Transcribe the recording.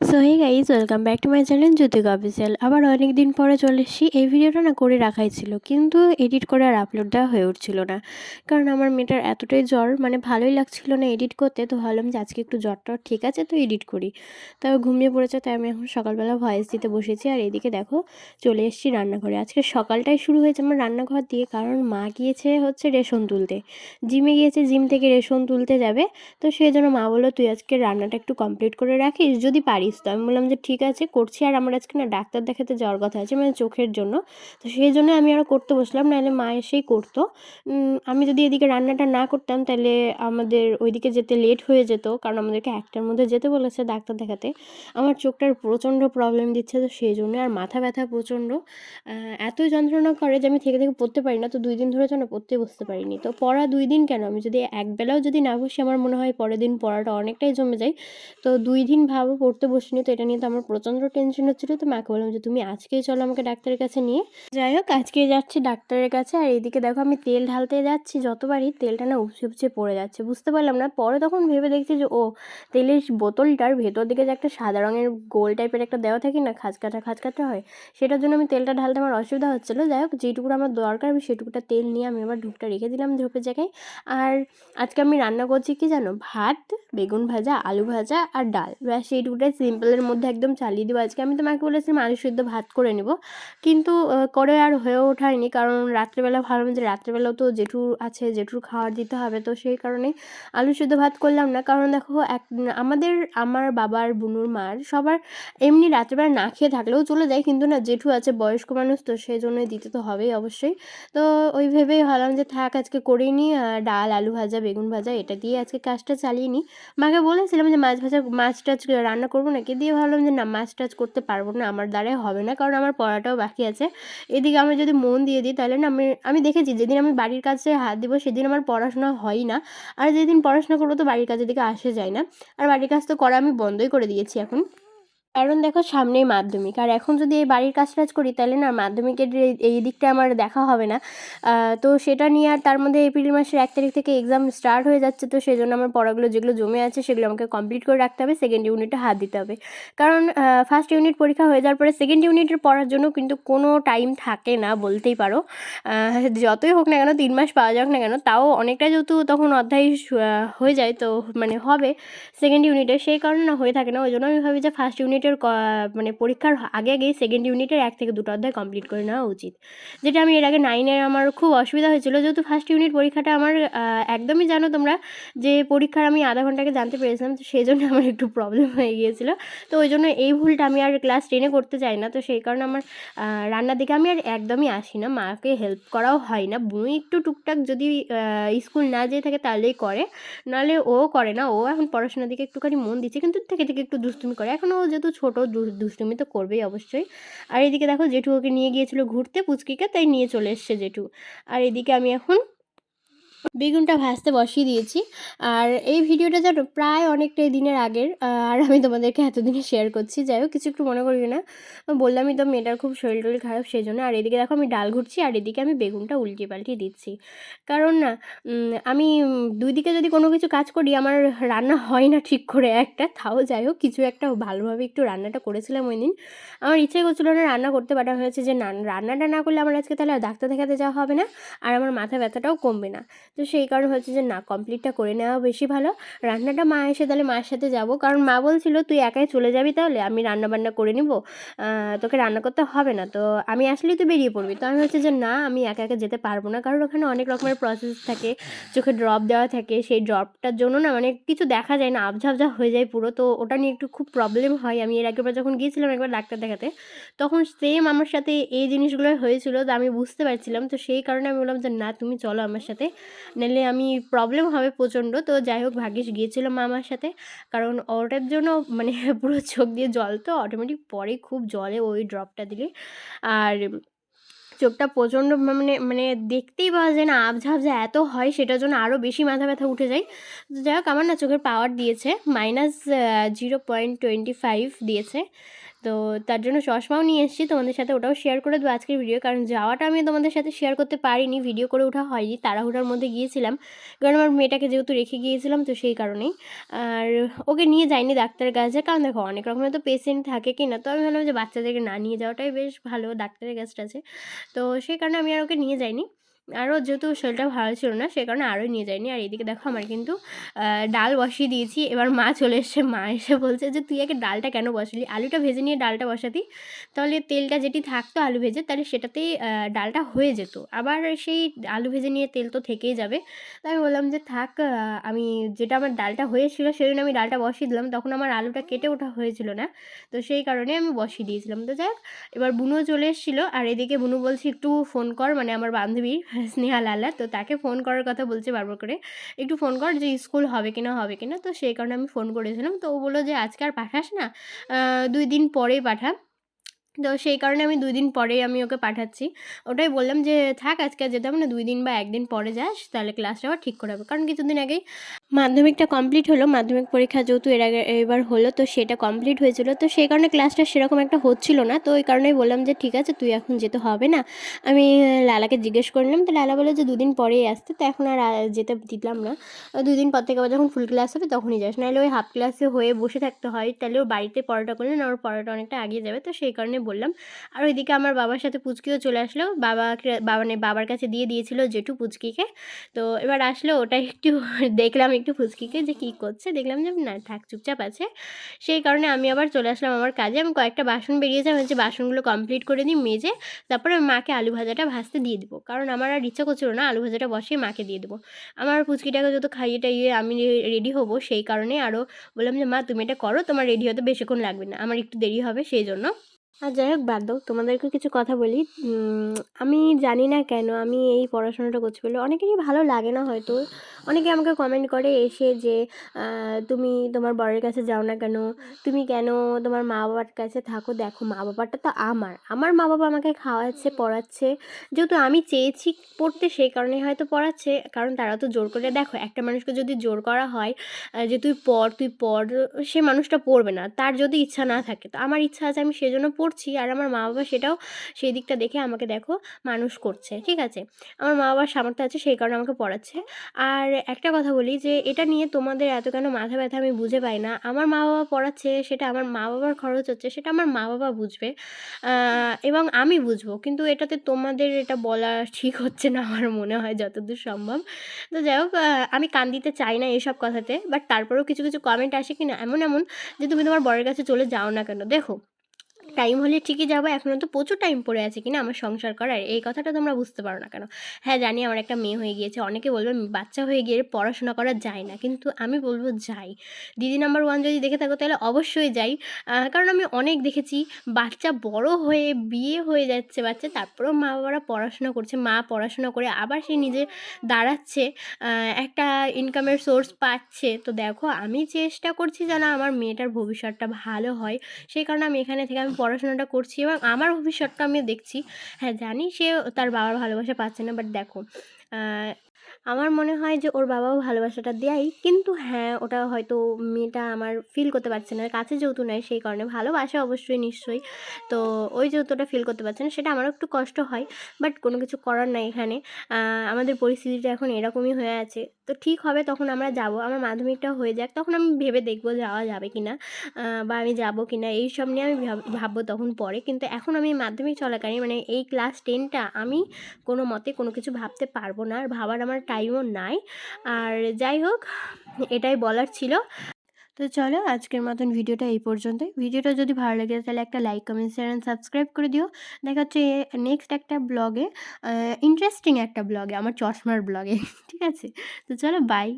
So hey guys welcome back to my channel Jyotika official আবার অনেক দিন পরে চলে এসেছি। এই ভিডিওটা না করে রাখাই ছিল, কিন্তু এডিট করে আর আপলোড দেওয়া হয়ে উঠছিল না। কারণ আমার মেয়েটার এতটাই জ্বর মানে ভালোই লাগছিল না এডিট করতে, তো ভাবলাম যে আজকে একটু জ্বরটা ঠিক আছে, তো এডিট করি। তবে ঘুমিয়ে পড়েছে, তাই আমি এখন সকালবেলা ভয়েস দিতে বসেছি। আর এদিকে দেখো, চলে এসেছি রান্নাঘরে। আজকে সকালটাই শুরু হয়েছে আমার রান্নাঘর দিয়ে, কারণ মা গিয়েছে হচ্ছে রেশন তুলতে। জিমে গিয়েছে, জিম থেকে রেশন তুলতে যাবে। তো সেই জন্য মা বলল, তুই আজকে রান্নাটা একটু কমপ্লিট করে রাখিস, যদি পারিস। তো আমি বললাম যে ঠিক আছে, করছি। আর আমার আজকে না ডাক্তার দেখাতে যাওয়ার কথা আছে মানে চোখের জন্য। তো সেই জন্য আমি আরও করতে বসলাম, নাহলে মা এসেই করতো। আমি যদি এদিকে রান্নাটা না করতাম, তাহলে আমাদের ওইদিকে যেতে লেট হয়ে যেত, কারণ আমাদেরকে একটার মধ্যে যেতে বলেছে ডাক্তার দেখাতে। আমার চোখটার প্রচণ্ড প্রবলেম দিচ্ছে, তো সেই জন্য আর মাথা ব্যথা প্রচণ্ড। এতই যন্ত্রণা করে যে আমি থেকে থেকে পড়তে পারি না, তো দুই দিন ধরে যেন পড়তে বসতে পারিনি। তো পড়া দুই দিন কেন? আমি যদি একবেলাও যদি না বসি, আমার মনে হয় পরের দিন পড়াটা অনেকটাই জমে যায়। তো দুই দিন ভাবো পড়তে বসিনি তো এটা নিয়ে তো আমার প্রচণ্ড টেনশন হচ্ছিল। তো মাকে বললাম যে, তুমি আজকেই চলো আমাকে ডাক্তারের কাছে নিয়ে। যাই হোক আজকে যাচ্ছি ডাক্তারের কাছে। আর এইদিকে দেখো, আমি তেল ঢালতে যাচ্ছি যতবারই, তেলটা না উপচে উপচে পড়ে যাচ্ছে। বুঝতে পারলাম না। পরে তখন ভেবে দেখছি যে, ও, তেলের বোতলটার ভেতর দিকে যে একটা সাদা রঙের গোল টাইপের একটা দেওয়া থাকে না, খাঁচকাটা খাঁচকাটা হয়, সেটার জন্য আমি তেলটা ঢালতে আমার অসুবিধা হচ্ছিল। যাই হোক যেটুকু আমার দরকার, আমি সেটুকুটা তেল নিয়ে আমি আবার ঢুকটা রেখে দিলাম ধূপের জায়গায়। আর আজকে আমি রান্না করছি কি জানো? ভাত, বেগুন ভাজা, আলু ভাজা আর ডাল। ব্যাস, এইটুকুটাই সিম্পলের মধ্যে একদম চালিয়ে দেবো। আজকে আমি তোমাকে বলেছিলাম আলু সিদ্ধ ভাত করে নেব। কিন্তু করে আর হয়ে ওঠায়নি। কারণ রাত্রেবেলা ভাবলাম যে রাত্রেবেলাও তো জেঠু আছে, জেঠুর খাবার দিতে হবে। তো সেই কারণে আলু সিদ্ধ ভাত করলাম না। কারণ দেখো, এক, আমাদের, আমার বাবার বুনুর মার সবার এমনি রাত্রেবেলা না খেয়ে থাকলেও চলে যায়। কিন্তু না, জেঠু আছে, বয়স্ক মানুষ, তো সেই জন্যই দিতে তো হবেই অবশ্যই। তো ওই ভেবেই ভাবলাম যে থাক, আজকে করেই নিই। ডাল, আলু ভাজা, বেগুন ভাজা, এটা দিয়ে আজকে কাজটা চালিয়ে নিই। মাকে বলেছিলাম যে মাছ ভাজা, মাছ টাছ রান্না করব নাকি দিয়ে ভাবলাম যে, না মাছ টাচ করতে পারব না, আমার দ্বারাই হবে না, কারণ আমার পড়াটাও বাকি আছে। এদিকে আমি যদি মন দিয়ে দিই, তাহলে না, আমি আমি দেখেছি যেদিন আমি বাড়ির কাছে হাত দিব, সেদিন আমার পড়াশোনা হয় না। আর যেদিন পড়াশোনা করব, তো বাড়ির কাছে দিকে আসে যায় না। আর বাড়ির কাজ তো করা আমি বন্ধই করে দিয়েছি এখন। কারণ দেখো সামনেই মাধ্যমিক। আর এখন যদি এই বাড়ির কাজ টাজ করি, তাহলে না মাধ্যমিকের এই দিকটা আমার দেখা হবে না। তো সেটা নিয়ে আর তার মধ্যে এপ্রিল মাসের এক তারিখ থেকে এক্সাম স্টার্ট হয়ে যাচ্ছে, তো সেই জন্য আমার পড়াগুলো যেগুলো জমে আছে, সেগুলো আমাকে কমপ্লিট করে রাখতে হবে সেকেন্ড ইউনিটে হাত দিতে হবে। কারণ ফার্স্ট ইউনিট পরীক্ষা হয়ে যাওয়ার পরে সেকেন্ড ইউনিটের পড়ার জন্য কিন্তু কোনো টাইম থাকে না, বলতেই পারো। যতই হোক না কেন, তিন মাস পাওয়া যাক না কেন, তাও অনেকটা যেহেতু তখন অধ্যায় হয়ে যায়, তো মানে হবে সেকেন্ড ইউনিটে সেই কারণে না হয়ে থাকে না, ওই জন্য আমি ভাবি যে ফার্স্ট ইউনিট ইউনিটের মানে পরীক্ষার আগে আগেই সেকেন্ড ইউনিটের এক থেকে দুটো অধ্যায় কমপ্লিট করে নেওয়া উচিত। যেটা আমি এর আগে নাইনের আমার খুব অসুবিধা হয়েছিল, যেহেতু ফার্স্ট ইউনিট পরীক্ষাটা আমার একদমই জানো তোমরা যে পরীক্ষার আমি আধা ঘন্টাকে জানতে পেরেছিলাম, তো সেই জন্য আমার একটু প্রবলেম হয়ে গিয়েছিল। তো ওই জন্য এই ভুলটা আমি আর ক্লাস টেনে করতে চাই না, তো সেই কারণে আমার রান্নার দিকে আমি আর একদমই আসি না। মাকে হেল্প করাও হয় না। বুনু একটু টুকটাক যদি স্কুল না যেয়ে থাকে তাহলেই করে। নাহলে ও করে না। ও এখন পড়াশোনার দিকে একটুখানি মন দিচ্ছে, কিন্তু থেকে থেকে একটু দুষ্টুমি করে। এখন ও যেহেতু ছোটো দুষ্টুমি তো করবেই অবশ্যই। আর এদিকে দেখো জেঠু ওকে নিয়ে গিয়েছিল ঘুরতে, পুচকিকে তাই নিয়ে চলে এসছে জেঠু। আর এদিকে আমি এখন বেগুনটা ভাজতে বসিয়ে দিয়েছি। আর এই ভিডিওটা যেন প্রায় অনেকটাই দিনের আগের আর আমি তোমাদেরকে এতদিনে শেয়ার করছি। যাই হোক, কিছু একটু মনে করি না। বললামই তো মেয়েটার খুব শরীর টরীর খারাপ সেই জন্য আর এদিকে দেখো আমি ডাল ঘুরছি, আর এদিকে আমি বেগুনটা উল্টিয়ে পাল্টিয়ে দিচ্ছি। কারণ না আমি দুই দিকে যদি কোনো কিছু কাজ করি, আমার রান্না হয় না ঠিক করে একটা। তাও যাই হোক, কিছু একটা ভালোভাবে একটু রান্নাটা করেছিলাম ওই দিন। আমার ইচ্ছে করছিল না রান্না করতে পারা হয়েছে যে না, রান্নাটা না করলে আমার আজকে তাহলে ডাক্তার দেখাতে যাওয়া হবে না। আর আমার মাথা ব্যথাটাও কমবে না। তো সেই কারণে হচ্ছে যে না কমপ্লিটটা করে নেওয়া বেশি ভালো। রান্নাটা মা এসে তাহলে মায়ের সাথে যাব। কারণ মা বলছিল, তুই একাই চলে যাবি তাহলে? আমি রান্না বান্না করে নিব। তোকে রান্না করতে হবে না। তো আমি আসলেই তুই বেরিয়ে পড়বি। তো আমি হচ্ছে যে, না, আমি একা একা যেতে পারব না। কারণ ওখানে অনেক রকমের প্রসেস থাকে। চোখে ড্রপ দেওয়া থাকে। সেই ড্রপটার জন্য না মানে কিছু দেখা যায় না। আবঝাবঝা হয়ে যায় পুরো। তো ওটা নিয়ে একটু খুব প্রবলেম হয়। আমি এর আগেরবার যখন গিয়েছিলাম একবার ডাক্তার দেখাতে, তখন সেম আমার সাথে এই জিনিসগুলো হয়েছিল। তো আমি বুঝতে পারছিলাম। তো সেই কারণে আমি বললাম যে, না, তুমি চলো আমার সাথে। নাহলে আমি প্রবলেম হবে প্রচণ্ড। তো যাই হোক, ভাগ্যিস গিয়েছিল মামার সাথে। কারণ ওটার জন্য মানে পুরো চোখ দিয়ে জল, তো অটোমেটিক পরে খুব জলে ওই ড্রপটা দিলে। আর চোখটা প্রচণ্ড মানে মানে দেখতেই পাওয়া যায় না আবঝা আবঝা এত হয়, সেটার জন্য আরও বেশি মাথা ব্যথা উঠে যায়। যাই হোক, আমার না চোখের পাওয়ার দিয়েছে minus zero point twenty five দিয়েছে। তো তার জন্য চশমাও নিয়ে এসেছি তোমাদের সাথে, ওটাও শেয়ার করে দেবো আজকের ভিডিও কারণ যাওয়াটা আমি তোমাদের সাথে শেয়ার করতে পারিনি ভিডিও করে ওঠা হয়নি, তাড়াহুড়ার মধ্যে গিয়েছিলাম। কারণ আমার মেয়েটাকে যেহেতু রেখে গিয়েছিলাম, তো সেই কারণেই। আর ওকে নিয়ে যাইনি ডাক্তারের কাছে। কারণ দেখো, অনেক রকমের তো পেশেন্ট থাকে কি না তো আমি ভাবলাম যে বাচ্চাদেরকে না নিয়ে যাওয়াটাই বেশ ভালো, ডাক্তারের কাছটা আছে। তো সেই কারণে আমি আর ওকে নিয়ে যাইনি। আরও যেহেতু শরীরটা ভালো ছিল না, সে কারণে আরও নিয়ে যায়নি। আর এদিকে দেখো আমার কিন্তু ডাল বসিয়ে দিয়েছি। এবার মা চলে এসছে। মা এসে বলছে যে, তুই আগে ডালটা কেন বসালি? আলুটা ভেজে নিয়ে ডালটা বসাতি। তাহলে তেলটা যেটি থাকতো আলু ভেজে, তাহলে সেটাতেই ডালটা হয়ে যেত। আবার সেই আলু ভেজে নিয়ে তেল তো থেকেই যাবে। তাই আমি বললাম যে, থাক আমি যেটা আমার ডালটা হয়েছিল জন্য আমি ডালটা বসিয়ে দিলাম। তখন আমার আলুটা কেটে ওঠা হয়েছিল না। তো সেই কারণে আমি বসিয়ে দিয়েছিলাম। তো যাই এবার বুনো চলে এসেছিল। আর এদিকে বুনু বলছি, একটু ফোন কর। মানে আমার বান্ধবীর। স্নেহা লালা। তো তাকে ফোন করার কথা বলছে বারবার করে। একটু ফোন কর যে স্কুল হবে কিনা হবে কিনা। তো সেই কারণে আমি ফোন করেছিলাম। তো ও বলল যে, আজকে আর পাঠাস না? দুই দিন পরেই পাঠা। তো সেই কারণে আমি দুই দিন পরেই আমি ওকে পাঠাচ্ছি। ওটাই বললাম যে, থাক, আজকে যেতে হবে না। দুই দিন বা একদিন পরে যাস, তাহলে ক্লাসটা আবার ঠিক করে হবে। কারণ কিছুদিন আগেই মাধ্যমিকটা কমপ্লিট হলো, মাধ্যমিক পরীক্ষা যেহেতু এর আগে এবার হলো, তো সেটা কমপ্লিট হয়েছিল। তো সেই কারণে ক্লাসটা সেরকম একটা হচ্ছিল না। তো ওই কারণেই বললাম যে, ঠিক আছে, তুই এখন যেতে হবে না। আমি লালাকে জিজ্ঞেস করলাম, তো লালা বলে যে, দুদিন পরেই আসতে। তো এখন আর যেতে দিলাম না। দুদিন পর থেকে আবার যখন ফুল ক্লাস হবে, তখনই যাস। নাহলে ওই হাফ ক্লাসে হয়ে বসে থাকতে হয়। তাহলে ওর বাড়িতে পড়াটা করলে না, ওর পড়াটা অনেকটা আগিয়ে যাবে। তো সেই কারণে বললাম। আর ওইদিকে আমার বাবার সাথে পুচকিও চলে আসলো। বাবাকে, বাবা মানে বাবার কাছে দিয়ে দিয়েছিল জেঠু পুচকিকে। তো এবার আসলো, ওটা একটু দেখলাম একটু পুচকিকে যে কী করছে, দেখলাম যে না, থাক, চুপচাপ আছে। সেই কারণে আমি আবার চলে আসলাম আমার কাজে। আমি কয়েকটা বাসন বেরিয়েছে, আমি হচ্ছে বাসনগুলো কমপ্লিট করে দিই মেজে, তারপরে মাকে আলু ভাজাটা ভাজতে দিয়ে দেবো। কারণ আমার আর ইচ্ছা করছিল না আলু ভাজাটা বসিয়ে মাকে দিয়ে দেবো। আমার ফুচকিটাকে যত খাইয়ে টাইয়ে আমি রেডি হব, সেই কারণে আরও বললাম যে, মা, তুমি এটা করো, তোমার রেডি হতে বেশিক্ষণ লাগবে না। আমার একটু দেরি হবে, সেই জন্য। আর যাই হোক, বাদ দাও, তোমাদেরকে কিছু কথা বলি। আমি জানি না কেন আমি এই পড়াশোনাটা করছি বলে অনেকেরই ভালো লাগে না হয়তো। অনেকে আমাকে কমেন্ট করে এসে যে তুমি তোমার বরের কাছে যাও না কেন? তুমি কেন তোমার মা বাবার কাছে থাকো? দেখো মা বাবাটা তো আমার। আমার মা বাবা আমাকে খাওয়াচ্ছে পড়াচ্ছে। যেহেতু আমি চেয়েছি পড়তে সেই কারণে হয়তো পড়াচ্ছে। কারণ তারা তো জোর করে দেখো একটা মানুষকে যদি জোর করা হয় যে তুই পড় তুই পড় সে মানুষটা পড়বে না। তার যদি ইচ্ছা না থাকে তো আমার ইচ্ছা আছে আমি সেজন্য পড়ছি। আর আমার মা বাবা সেটাও সেই দিকটা দেখে আমাকে দেখো মানুষ করছে। ঠিক আছে? আমার মা বাবার সামর্থ্য আছে সেই কারণে আমাকে পড়াচ্ছে। আর একটা কথা বলি যে, এটা নিয়ে তোমাদের এত কেন মাথা ব্যথা আমি বুঝে পাই না। আমার মা বাবা পড়াচ্ছে, সেটা আমার মা বাবার খরচ হচ্ছে, সেটা আমার মা বাবা বুঝবে। এবং আমি বুঝব, কিন্তু এটাতে তোমাদের এটা বলা ঠিক হচ্ছে না আমার মনে হয় যতদূর সম্ভব। তো যাই হোক আমি কান দিতে চাই না এইসব কথাতে বাট তারপরেও কিছু কিছু কমেন্ট আসে কি না এমন এমন যে, তুমি তোমার বরের কাছে চলে যাও না কেন। দেখো টাইম হলে ঠিকই যাব। এখনও তো প্রচুর টাইম পড়ে আছে কিনা আমার সংসার করার। এই কথাটা তোমরা বুঝতে পারো না কেন? হ্যাঁ জানি আমার একটা মেয়ে হয়ে গিয়েছে। অনেকে বলবে বাচ্চা হয়ে গিয়ে পড়াশোনা করা যায় না। কিন্তু আমি বলব যাই। দিদি নাম্বার ওয়ান যদি দেখে থাকো তাহলে অবশ্যই যাই। কারণ আমি অনেক দেখেছি বাচ্চা বড় হয়ে বিয়ে হয়ে যাচ্ছে বাচ্চা, তারপরেও মা বাবারা পড়াশোনা করছে। মা পড়াশোনা করে আবার সে নিজে দাঁড়াচ্ছে একটা ইনকামের সোর্স পাচ্ছে। তো দেখো, আমি চেষ্টা করছি যেন আমার মেয়েটার ভবিষ্যৎটা ভালো হয়। সেই কারণে আমি এখানে থেকে আমি পড়াশোনাটা করছি এবং আমার ভবিষ্যৎটা আমি দেখছি। হ্যাঁ জানি সে তার বাবার ভালোবাসা পাচ্ছে না বাট দেখো আমার মনে হয় যে ওর বাবাও ভালোবাসাটা দেয়। কিন্তু হ্যাঁ ওটা হয়তো মেয়েটা আমার ফিল করতে পারছে না। কাছে যেহেতু নয় সেই কারণে ভালোবাসা অবশ্যই নিশ্চয়ই। তো ওই যেহেতু ওটা ফিল করতে পারছে না, সেটা আমারও একটু কষ্ট হয়। বাট কোনো কিছু করার নাই এখানে। আমাদের পরিস্থিতিটা এখন এরকমই হয়ে আছে। তো ঠিক হবে, তখন আমরা যাব। আমার মাধ্যমিকটা হয়ে যাক, তখন আমি ভেবে দেখব যাওয়া যাবে কি না বা আমি যাব কি না এইসব নিয়ে আমি ভাববো তখন পরে। কিন্তু এখন আমি মাধ্যমিক চলাকালীন মানে এই ক্লাস টেনটা আমি কোনো মতে কোনো কিছু ভাবতে পারব না। আর ভাবার আমার টাইমও নাই। আর যাই হোক, এটাই বলার ছিল। তো চলো, আজকের মতন ভিডিওটা এই পর্যন্তই। ভিডিওটা যদি ভালো লাগে তাহলে একটা like comment share and subscribe করে দিও। দেখা হচ্ছে নেক্সট একটা ব্লগে ইন্টারেস্টিং একটা ব্লগে আমার চশমার ব্লগে ঠিক আছে? তো চলো বাই